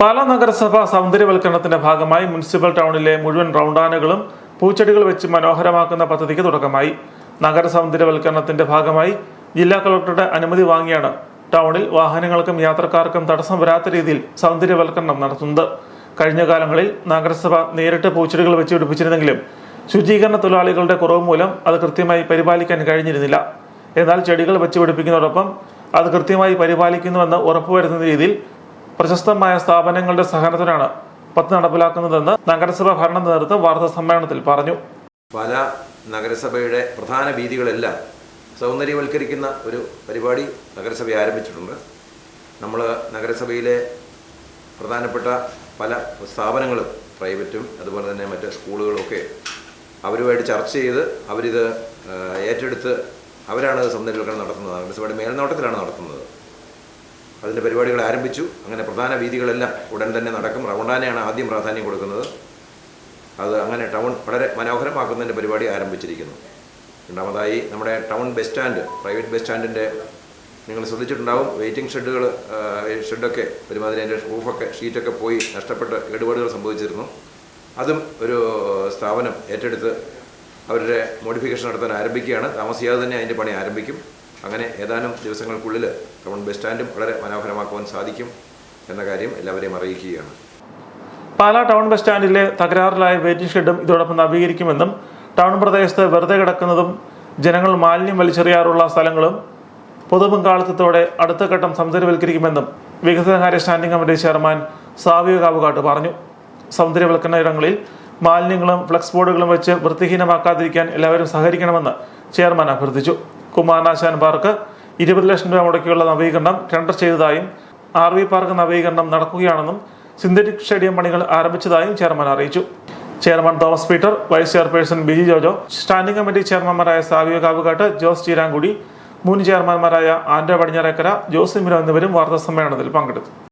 പാലാ നഗരസഭ സൗന്ദര്യവൽക്കരണത്തിന്റെ ഭാഗമായി മുനിസിപ്പൽ ടൗണിലെ മുഴുവൻ റൗണ്ടാനകളും പൂച്ചെടികൾ വെച്ച് മനോഹരമാക്കുന്ന പദ്ധതിക്ക് തുടക്കമായി. നഗര സൗന്ദര്യവൽക്കരണത്തിന്റെ ഭാഗമായി ജില്ലാ കളക്ടറുടെ അനുമതി വാങ്ങിയാണ് ടൗണിൽ വാഹനങ്ങൾക്കും യാത്രക്കാർക്കും തടസ്സം വരാത്ത രീതിയിൽ സൗന്ദര്യവൽക്കരണം നടത്തുന്നത്. കഴിഞ്ഞ കാലങ്ങളിൽ നഗരസഭ നേരിട്ട് പൂച്ചെടികൾ വെച്ച് പിടിപ്പിച്ചിരുന്നെങ്കിലും ശുചീകരണ തൊഴിലാളികളുടെ കുറവ് മൂലം അത് കൃത്യമായി പരിപാലിക്കാൻ കഴിഞ്ഞിരുന്നില്ല. എന്നാൽ ചെടികൾ വെച്ച് പിടിപ്പിക്കുന്നതോടൊപ്പം അത് കൃത്യമായി പരിപാലിക്കുന്നുവെന്ന് ഉറപ്പുവരുത്തുന്ന രീതിയിൽ പ്രശസ്തമായ സ്ഥാപനങ്ങളുടെ സഹകരണത്തിനാണ് പദ്ധതി നടപ്പിലാക്കുന്നതെന്ന് നഗരസഭ ഭരണ നേതൃത്വം വാർത്താ സമ്മേളനത്തിൽ പറഞ്ഞു. പല നഗരസഭയുടെ പ്രധാന വീതികളെല്ലാം സൗന്ദര്യവൽക്കരിക്കുന്ന ഒരു പരിപാടി നഗരസഭ ആരംഭിച്ചിട്ടുണ്ട്. നമ്മൾ നഗരസഭയിലെ പ്രധാനപ്പെട്ട പല സ്ഥാപനങ്ങളും പ്രൈവറ്റും അതുപോലെ തന്നെ മറ്റ് സ്കൂളുകളൊക്കെ അവരുമായിട്ട് ചർച്ച ചെയ്ത് അവരിത് ഏറ്റെടുത്ത് അവരാണ് സൗന്ദര്യവൽക്കരണം നടത്തുന്നത്. നഗരസഭയുടെ മേൽനോട്ടത്തിലാണ് നടത്തുന്നത്. അതിന്റെ പരിപാടികൾ ആരംഭിച്ചു. അങ്ങനെ പ്രധാന വീതികളെല്ലാം ഉടൻ തന്നെ നടക്കും. റൗണ്ടാനെയാണ് ആദ്യം പ്രാധാന്യം കൊടുക്കുന്നത്. അത് അങ്ങനെ ടൗൺ വളരെ മനോഹരമാക്കുന്നതിന്റെ പരിപാടി ആരംഭിച്ചിരിക്കുന്നു. രണ്ടാമതായി നമ്മുടെ town bus stand private bus സ്റ്റാൻഡിന്റെ നിങ്ങൾ ശ്രദ്ധിച്ചിട്ടുണ്ടാവും. വെയിറ്റിംഗ് ഷെഡുകൾ ഷെഡൊക്കെ ഒരുമാതിരി അതിന്റെ റൂഫൊക്കെ ഷീറ്റൊക്കെ പോയി നഷ്ടപ്പെട്ട് കേടുപാടുകൾ സംഭവിച്ചിരുന്നു. അതും ഒരു സ്ഥാപനം ഏറ്റെടുത്ത് അവരുടെ മോഡിഫിക്കേഷൻ നടത്താൻ ആരംഭിക്കുകയാണ്. താമസിയാതെ തന്നെ അതിന്റെ പണി ആരംഭിക്കും. അങ്ങനെ ഏതാനും ദിവസങ്ങൾക്കുള്ളിൽ ടൗൺ ബസ് സ്റ്റാൻഡും വളരെ മനോഹരമാക്കുവാൻ സാധിക്കും എന്ന കാര്യം എല്ലാവരെയും അറിയിക്കുകയാണ്. പാലാ ടൗൺ ബസ് സ്റ്റാൻഡിലെ തകരാറിലായ വെയിറ്റിംഗ് ഷെഡും ഇതോടൊപ്പം നവീകരിക്കുമെന്നും ടൗൺ പ്രദേശത്ത് വെറുതെ കിടക്കുന്നതും ജനങ്ങൾ മാലിന്യം വലിച്ചെറിയാറുള്ള സ്ഥലങ്ങളും പൊതുപങ്കാളിത്തത്തോടെ അടുത്ത ഘട്ടം സൗന്ദര്യവൽക്കരിക്കുമെന്നും വികസനകാര്യ standing committee chairman Savia Kavukattu പറഞ്ഞു. സൗന്ദര്യവൽക്കരണ ഇടങ്ങളിൽ മാലിന്യങ്ങളും ഫ്ലക്സ് ബോർഡുകളും വെച്ച് വൃത്തിഹീനമാക്കാതിരിക്കാൻ എല്ലാവരും സഹകരിക്കണമെന്ന് ചെയർമാൻ അഭ്യർത്ഥിച്ചു. കുമാരനാശാൻ പാർക്ക് ഇരുപത് ലക്ഷം രൂപ മുടക്കിയുള്ള നവീകരണം ടെൻഡർ ചെയ്തതായും ആർ വി പാർക്ക് നവീകരണം നടക്കുകയാണെന്നും സിന്തറ്റിക് സ്റ്റേഡിയം പണികൾ ആരംഭിച്ചതായും ചെയർമാൻ അറിയിച്ചു. Chairman Thomas Peter vice chairperson Biji Jojo standing committee ചെയർമാൻമാരായ Savio Kavukattu Jose Cheerankudi മുൻ ചെയർമാൻമാരായ ആൻഡ്ര പടിഞ്ഞാറേക്കര ജോസ് ഇമിരോ എന്നിവരും വാർത്താ സമ്മേളനത്തിൽ പങ്കെടുത്തു.